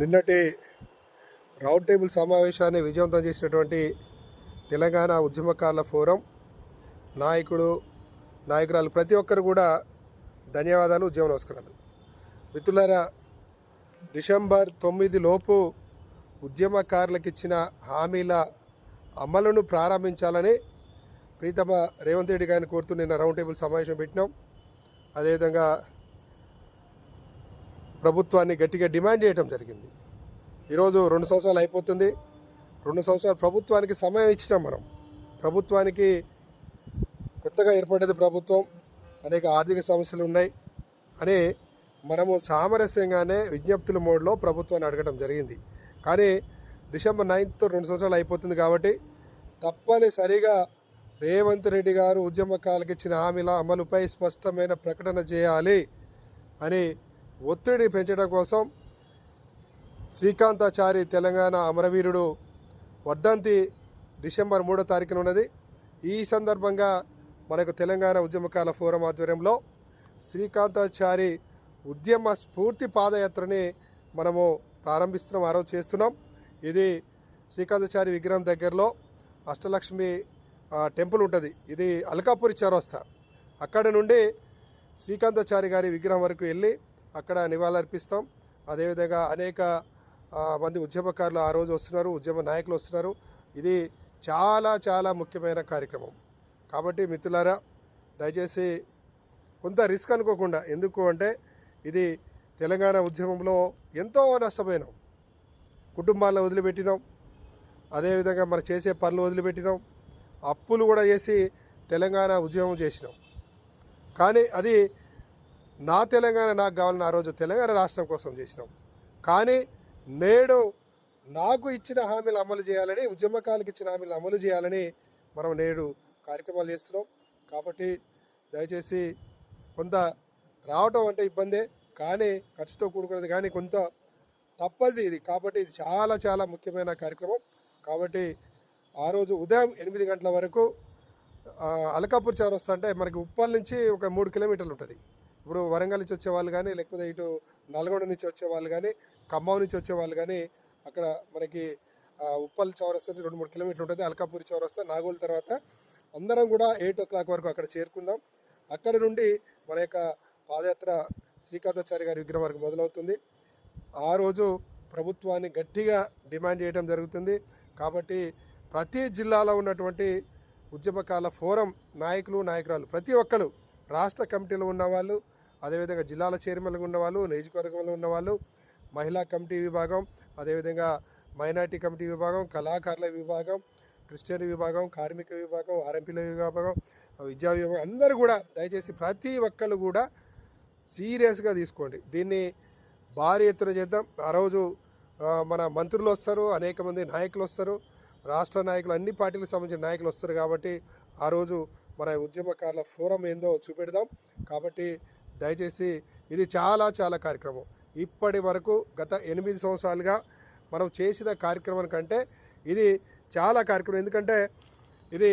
నిన్నటి round table సమావేశాన్ని విజయవంతం చేసినటువంటి తెలంగాణ ఉద్యమకారుల ఫోరం. నాయకుడు నాయకురాలు ప్రతి ఒక్కరు కూడా ధన్యవాదాలు ఉద్యమ నమస్కారాలు. మిత్రులారా డిసెంబర్ తొమ్మిది లోపు ఉద్యమకారులకు ఇచ్చిన హామీల అమలును ప్రారంభించాలని ప్రీతమ రేవంత్ రెడ్డి గారిని కోరుతూ నిన్న రౌండ్ టేబుల్ సమావేశం పెట్టినాం. అదేవిధంగా ప్రభుత్వాన్ని గట్టిగా డిమాండ్ చేయడం జరిగింది. ఈరోజు రెండు సంవత్సరాలు అయిపోతుంది. రెండు సంవత్సరాలు ప్రభుత్వానికి సమయం ఇచ్చినాం మనం. ప్రభుత్వానికి కొత్తగా ఏర్పడేది ప్రభుత్వం. అనేక ఆర్థిక సమస్యలు ఉన్నాయి. అని మనము సామరస్యంగానే విజ్ఞప్తుల మోడ్లో ప్రభుత్వాన్ని అడగడం జరిగింది. కానీ డిసెంబర్ నైన్త్ రెండు సంవత్సరాలు అయిపోతుంది కాబట్టి తప్పనిసరిగా రేవంత్ రెడ్డి గారు ఉద్యమకాలకు ఇచ్చిన హామీల అమలుపై స్పష్టమైన ప్రకటన చేయాలి అని ఒత్తిడి పెంచడం కోసం శ్రీకాంతాచారి తెలంగాణ అమరవీరుడు వర్ధంతి డిసెంబర్ మూడో తారీఖున ఉన్నది. ఈ సందర్భంగా మనకు తెలంగాణ ఉద్యమకాల ఫోరం ఆధ్వర్యంలో శ్రీకాంతాచారి ఉద్యమ స్ఫూర్తి పాదయాత్రని మనము ప్రారంభిస్తున్నాం ఆ రోజు చేస్తున్నాం. ఇది శ్రీకాంతాచారి విగ్రహం దగ్గరలో అష్టలక్ష్మి టెంపుల్ ఉంటుంది. ఇది అల్కాపురి చౌరస్తా. అక్కడ నుండి శ్రీకాంతాచారి గారి విగ్రహం వరకు వెళ్ళి అక్కడ నివాళులర్పిస్తాం. అదేవిధంగా అనేక మంది ఉద్యమకారులు ఆ రోజు వస్తున్నారు ఉద్యమ నాయకులు వస్తున్నారు. ఇది చాలా చాలా ముఖ్యమైన కార్యక్రమం. కాబట్టి మిత్రులారా దయచేసి కొంత రిస్క్ అనుకోకుండా ఎందుకు అంటే ఇది తెలంగాణ ఉద్యమంలో ఎంతో నష్టపోయినాం. కుటుంబాలను వదిలిపెట్టినాం. అదేవిధంగా మనం చేసే పనులు వదిలిపెట్టినాం. అప్పులు కూడా చేసి తెలంగాణ ఉద్యమం చేసినాం. కానీ అది నా తెలంగాణ నాకు కావాలని ఆ రోజు తెలంగాణ రాష్ట్రం కోసం చేసినాం. కానీ నేడు నాకు ఇచ్చిన హామీలు అమలు చేయాలని ఉద్యమకాలకు ఇచ్చిన హామీలు అమలు చేయాలని మనం నేడు కార్యక్రమాలు చేస్తున్నాం. కాబట్టి దయచేసి కొంత రావటం అంటే ఇబ్బందే కానీ ఖర్చుతో కూడుకున్నది కానీ కొంత తప్పది ఇది. కాబట్టి ఇది చాలా చాలా ముఖ్యమైన కార్యక్రమం. కాబట్టి ఆ రోజు ఉదయం ఎనిమిది గంటల వరకు అలకాపూర్ చౌరస్తా అంటే మనకి ఉప్పల్ నుంచి ఒక మూడు కిలోమీటర్లు ఉంటుంది. ఇప్పుడు వరంగల్ నుంచి వచ్చే వాళ్ళు కానీ లేకపోతే ఇటు నల్గొండ నుంచి వచ్చే వాళ్ళు కానీ ఖమ్మం నుంచి వచ్చే వాళ్ళు కానీ అక్కడ మనకి ఉప్పల్ చౌరస్తా రెండు మూడు కిలోమీటర్లు ఉంటుంది. అల్కాపూర్ చౌరస్తా నాగోల్ తర్వాత అందరం కూడా ఎయిట్ ఓ క్లాక్ వరకు అక్కడ చేరుకుందాం. అక్కడ నుండి మన యొక్క పాదయాత్ర శ్రీకాంతాచారి గారి విగ్రహం వరకు మొదలవుతుంది. ఆ రోజు ప్రభుత్వాన్ని గట్టిగా డిమాండ్ చేయడం జరుగుతుంది. కాబట్టి ప్రతి జిల్లాలో ఉన్నటువంటి ఉద్యమకాల ఫోరం నాయకులు నాయకురాలు ప్రతి ఒక్కరు రాష్ట్ర కమిటీలో ఉన్నవాళ్ళు అదేవిధంగా జిల్లాల చైర్మన్లు ఉన్నవాళ్ళు నియోజకవర్గంలో ఉన్నవాళ్ళు మహిళా కమిటీ విభాగం అదేవిధంగా మైనార్టీ కమిటీ విభాగం కళాకారుల విభాగం క్రిస్టియన్ విభాగం కార్మిక విభాగం ఆర్ఎంపీల విభాగం విద్యా విభాగం అందరూ కూడా దయచేసి ప్రతి ఒక్కరు కూడా సీరియస్గా తీసుకోండి. దీన్ని భారీ ఎత్తున చేద్దాం. ఆ రోజు మన మంత్రులు వస్తారు అనేక మంది నాయకులు వస్తారు. రాష్ట్ర నాయకులు అన్ని పార్టీలకు సంబంధించిన నాయకులు వస్తారు కాబట్టి ఆ రోజు మన ఉద్యమకారుల ఫోరం ఏందో చూపెడదాం. కాబట్టి దయచేసి ఇది చాలా చాలా కార్యక్రమం. ఇప్పటి వరకు గత ఎనిమిది సంవత్సరాలుగా మనం చేసిన కార్యక్రమం కంటే ఇది చాలా కార్యక్రమం. ఎందుకంటే ఇది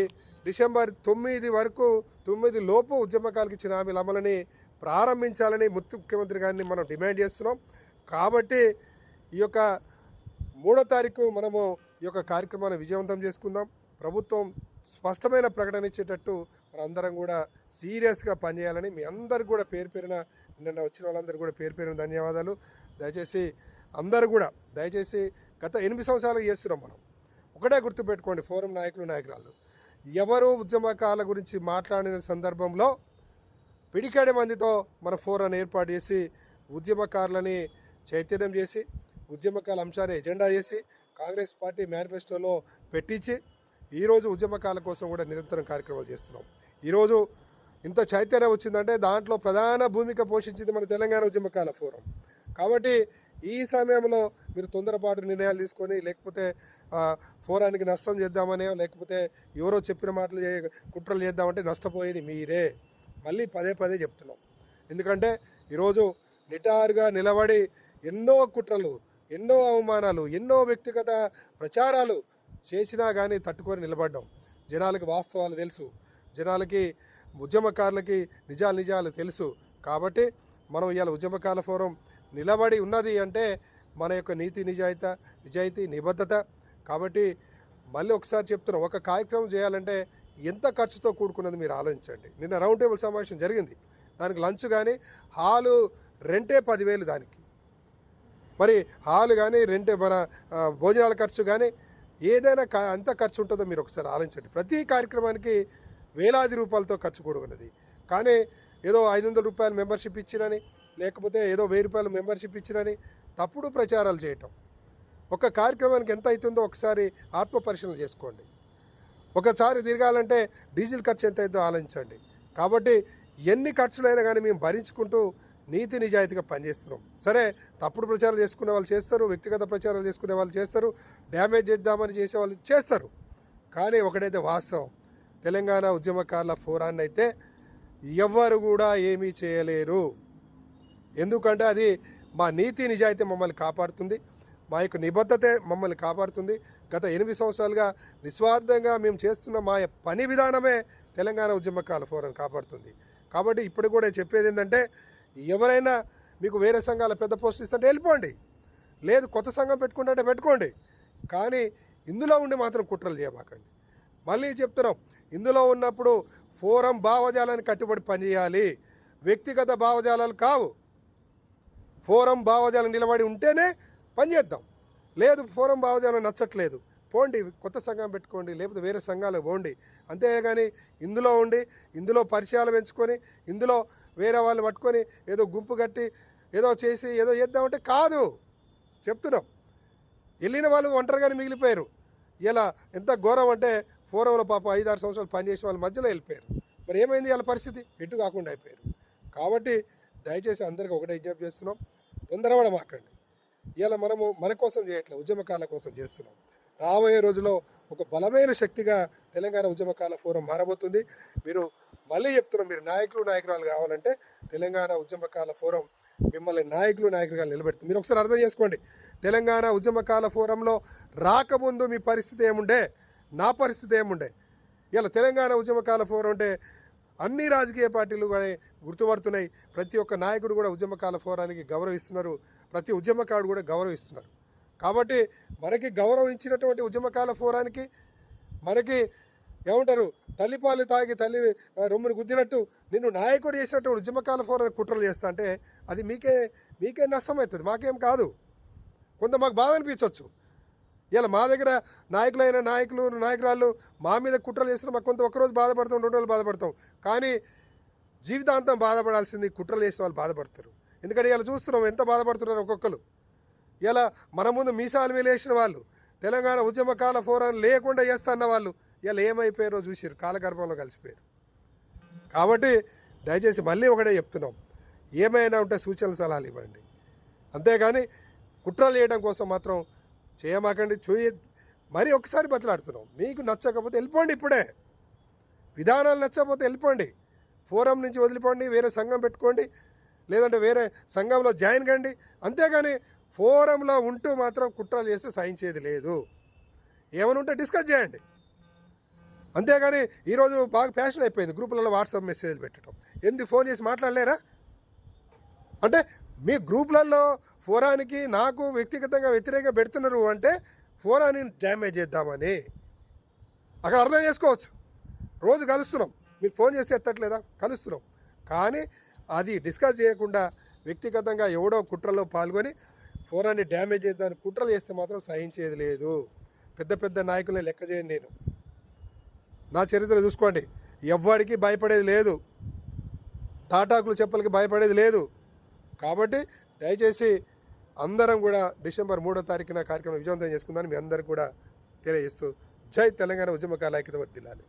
డిసెంబర్ తొమ్మిది వరకు తొమ్మిది లోపు ఉద్యమకాలకు ఇచ్చిన హామీల అమలని ప్రారంభించాలని ముఖ్యమంత్రి గారిని మనం డిమాండ్ చేస్తున్నాం. కాబట్టి ఈ యొక్క మూడో తారీఖు మనము ఈ యొక్క కార్యక్రమాన్ని విజయవంతం చేసుకుందాం. ప్రభుత్వం స్పష్టమైన ప్రకటన ఇచ్చేటట్టు మనందరం కూడా సీరియస్గా పనిచేయాలని మీ అందరు కూడా పేరు పేరిన నిన్న వచ్చిన వాళ్ళందరూ కూడా పేరు పేరున ధన్యవాదాలు. దయచేసి అందరూ కూడా దయచేసి గత ఎనిమిది సంవత్సరాలు చేస్తున్నాం మనం. ఒకటే గుర్తుపెట్టుకోండి ఫోరం నాయకులు నాయకురాలు ఎవరు ఉద్యమకాల గురించి మాట్లాడిన సందర్భంలో పిడికాడి మందితో మన ఫోరాన్ని ఏర్పాటు చేసి ఉద్యమకారులని చైతన్యం చేసి ఉద్యమకాల అంశాన్ని ఎజెండా చేసి కాంగ్రెస్ పార్టీ మేనిఫెస్టోలో పెట్టించి ఈరోజు ఉద్యమకాల కోసం కూడా నిరంతరం కార్యక్రమాలు చేస్తున్నాం. ఈరోజు ఇంత చైతన్యం వచ్చిందంటే దాంట్లో ప్రధాన భూమిక పోషించింది మన తెలంగాణ ఉద్యమకాల ఫోరం. కాబట్టి ఈ సమయంలో మీరు తొందరపాటు నిర్ణయాలు తీసుకొని లేకపోతే ఫోరానికి నష్టం చేద్దామని లేకపోతే ఎవరో చెప్పిన మాటలు చే- కుట్రలు చేద్దామంటే నష్టపోయేది మీరే. మళ్ళీ పదే పదే చెప్తున్నాం. ఎందుకంటే ఈరోజు నిటారుగా నిలబడి ఎన్నో కుట్రలు ఎన్నో అవమానాలు ఎన్నో వ్యక్తిగత ప్రచారాలు చేసినా కానీ తట్టుకొని నిలబడ్డాం. జనాలకు వాస్తవాలు తెలుసు. జనాలకి ఉద్యమకారులకి నిజాలు నిజాలు తెలుసు. కాబట్టి మనం ఇవాళ ఉద్యమకారుల ఫోరం నిలబడి ఉన్నది అంటే మన యొక్క నీతి నిజాయిత నిజాయితీ నిబద్ధత. కాబట్టి మళ్ళీ ఒకసారి చెప్తున్నాం ఒక కార్యక్రమం చేయాలంటే ఎంత ఖర్చుతో కూడుకున్నది మీరు ఆలోచించండి. నిన్న రౌండ్ టేబుల్ సమావేశం జరిగింది. దానికి లంచ్ కానీ హాలు రెంటే పదివేలు దానికి. మరి హాలు కానీ రెంటే మన భోజనాల ఖర్చు కానీ ఏదైనా క ఎంత ఖర్చు ఉంటుందో మీరు ఒకసారి ఆలోచించండి. ప్రతి కార్యక్రమానికి వేలాది రూపాయలతో ఖర్చు కూడుకున్నది కానీ ఏదో ఐదు వందల రూపాయలు మెంబర్షిప్ ఇచ్చినని లేకపోతే ఏదో వెయ్యి రూపాయలు మెంబర్షిప్ ఇచ్చినని తప్పుడు ప్రచారాలు చేయటం. ఒక కార్యక్రమానికి ఎంత అవుతుందో ఒకసారి ఆత్మ పరిశీలన చేసుకోండి. ఒకసారి తిరగాలంటే డీజిల్ ఖర్చు ఎంత అవుతుందో ఆలోచించండి. కాబట్టి ఎన్ని ఖర్చులైనా కానీ మేము భరించుకుంటూ నీతి నిజాయితీగా పనిచేస్తున్నాం. సరే తప్పుడు ప్రచారాలు చేసుకునే వాళ్ళు చేస్తారు వ్యక్తిగత ప్రచారాలు చేసుకునే వాళ్ళు చేస్తారు డ్యామేజ్ చేద్దామని చేసే వాళ్ళు చేస్తారు. కానీ ఒకటైతే వాస్తవం. తెలంగాణ ఉద్యమకారుల ఫోరాన్ని అయితే ఎవ్వరు కూడా ఏమీ చేయలేరు. ఎందుకంటే అది మా నీతి నిజాయితీ మమ్మల్ని కాపాడుతుంది. మా యొక్క నిబద్ధతే మమ్మల్ని కాపాడుతుంది. గత ఎనిమిది సంవత్సరాలుగా నిస్వార్థంగా మేము చేస్తున్న మా పని విధానమే తెలంగాణ ఉద్యమకాల ఫోరం కాపాడుతుంది. కాబట్టి ఇప్పుడు కూడా చెప్పేది ఏంటంటే ఎవరైనా మీకు వేరే సంఘాల పెద్ద పోస్ట్ ఇస్తుంటే వెళ్ళిపోండి. లేదు కొత్త సంఘం పెట్టుకుంటే పెట్టుకోండి. కానీ ఇందులో ఉండి మాత్రం కుట్రలు చేయబాకండి మళ్ళీ చెప్తున్నాం ఇందులో ఉన్నప్పుడు ఫోరం భావజాలాన్ని కట్టుబడి పనిచేయాలి. వ్యక్తిగత భావజాలాలు కావు. ఫోరం భావజాలం నిలబడి ఉంటేనే పనిచేద్దాం. లేదు ఫోరం భావజాలం నచ్చట్లేదు. పోండి కొత్త సంఘం పెట్టుకోండి లేకపోతే వేరే సంఘాలు పోండి. అంతేగాని ఇందులో ఉండి ఇందులో పరిచయాలు పెంచుకొని ఇందులో వేరే వాళ్ళు పట్టుకొని ఏదో గుంపు కట్టి ఏదో చేసి ఏదో చేద్దామంటే కాదు. చెప్తున్నాం. వెళ్ళిన వాళ్ళు ఒంటరిగానే మిగిలిపోయారు. ఇలా ఎంత ఘోరం అంటే ఫోరంలో పాపం ఐదు ఆరు సంవత్సరాలు పనిచేసిన వాళ్ళ మధ్యలో వెళ్ళిపోయారు. మరి ఏమైంది వాళ్ళ పరిస్థితి? ఎటు కాకుండా అయిపోయారు. కాబట్టి దయచేసి అందరికీ ఒకటే విజ్ఞప్తి చేస్తున్నాం. తొందరపడమాకండి. ఇలా మనము మన కోసం చేయట్లేదు ఉద్యమకాల కోసం చేస్తున్నాం. రాబోయే రోజుల్లో ఒక బలమైన శక్తిగా తెలంగాణ ఉద్యమకాల ఫోరం మారబోతుంది. మీరు మళ్ళీ చెప్తున్నాం మీరు నాయకులు నాయకురాలు కావాలంటే తెలంగాణ ఉద్యమకాల ఫోరం మిమ్మల్ని నాయకులు నాయకులుగా నిలబెడుతుంది. మీరు ఒకసారి అర్థం చేసుకోండి. తెలంగాణ ఉద్యమకాల ఫోరంలో రాకముందు మీ పరిస్థితి ఏముండే? నా పరిస్థితి ఏముండే? ఇలా తెలంగాణ ఉద్యమకాల ఫోరం అంటే అన్ని రాజకీయ పార్టీలు కూడా గుర్తుపడుతున్నాయి. ప్రతి ఒక్క నాయకుడు కూడా ఉద్యమకాల ఫోరానికి గౌరవిస్తున్నారు. ప్రతి ఉద్యమకారుడు కూడా గౌరవిస్తున్నారు. కాబట్టి మనకి గౌరవం ఇచ్చినటువంటి ఉద్యమకాల ఫోరానికి మనకి ఏమంటారు తల్లిపాలు తాగి తల్లి రొమ్మును గుద్దినట్టు నిన్ను నాయకుడు చేసినటువంటి ఉద్యమకాల ఫోరానికి కుట్రలు చేస్తా అంటే అది మీకే మీకే నష్టం అవుతుంది మాకేం కాదు. కొంత మాకు బాధ అనిపించవచ్చు ఇలా మా దగ్గర నాయకులైన నాయకులు నాయకురాళ్ళు మా మీద కుట్రలు చేసిన మాకు కొంత ఒకరోజు బాధపడతాం రెండు రోజులు బాధపడతాం. కానీ జీవితాంతం బాధపడాల్సింది కుట్రలు చేసిన వాళ్ళు బాధపడతారు. ఎందుకంటే ఇలా చూస్తున్నాం ఎంత బాధపడుతున్నారు ఒక్కొక్కరు. ఇలా మన ముందు మీసాలు వేలేసిన వాళ్ళు తెలంగాణ ఉద్యమకాల ఫోరం లేకుండా చేస్తన్న వాళ్ళు ఇలా ఏమైపోయారో చూసారు కాలగర్భంలో కలిసిపోయారు. కాబట్టి దయచేసి మళ్ళీ ఒకటే చెప్తున్నాం ఏమైనా ఉంటే సూచనలు సలహాలు ఇవ్వండి. అంతేగాని కుట్రలు చేయడం కోసం మాత్రం చేయమాకండి చూయ మరి ఒకసారి బతలాడుతున్నాం. మీకు నచ్చకపోతే వెళ్ళిపోండి ఇప్పుడే. విధానాలు నచ్చకపోతే వెళ్ళిపోండి. ఫోరం నుంచి వదిలిపోండి వేరే సంఘం పెట్టుకోండి లేదంటే వేరే సంఘంలో జాయిన్ కండి. అంతేగాని ఫోరంలో ఉంటూ మాత్రం కుట్రలు చేస్తే సహించేది లేదు. ఏమైనా ఉంటే డిస్కస్ చేయండి. అంతేగాని ఈరోజు బాగా ఫ్యాషన్ అయిపోయింది. గ్రూపులలో వాట్సాప్ మెసేజ్ పెట్టడం. ఎందుకు ఫోన్ చేసి మాట్లాడలేరా? అంటే మీ గ్రూపులలో ఫోరానికి నాకు వ్యక్తిగతంగా వ్యతిరేకంగా పెడుతున్నారు అంటే ఫోరాని డ్యామేజ్ చేద్దామని. అక్కడ అర్థం చేసుకోవచ్చు. రోజు కలుస్తున్నాం. మీకు ఫోన్ చేస్తే ఎత్తట్లేదా? కలుస్తున్నాం. కానీ అది డిస్కస్ చేయకుండా వ్యక్తిగతంగా ఎవడో కుట్రలో పాల్గొని ఫోరాన్ని డ్యామేజ్ చేద్దామని కుట్రలు చేస్తే మాత్రం సహించేది లేదు. పెద్ద పెద్ద నాయకుల్ని లెక్క చేయను నేను. నా చరిత్ర చూసుకోండి. ఎవ్వడికి భయపడేది లేదు. తాటాకులు చెప్పలకి భయపడేది లేదు. కాబట్టి దయచేసి అందరం కూడా డిసెంబర్ మూడో తారీఖున కార్యక్రమం విజయవంతం చేసుకుందని మీ అందరికీ కూడా తెలియజేస్తూ జై తెలంగాణ ఉద్యమకాల ఐక్యత వర్దిల్లాలి.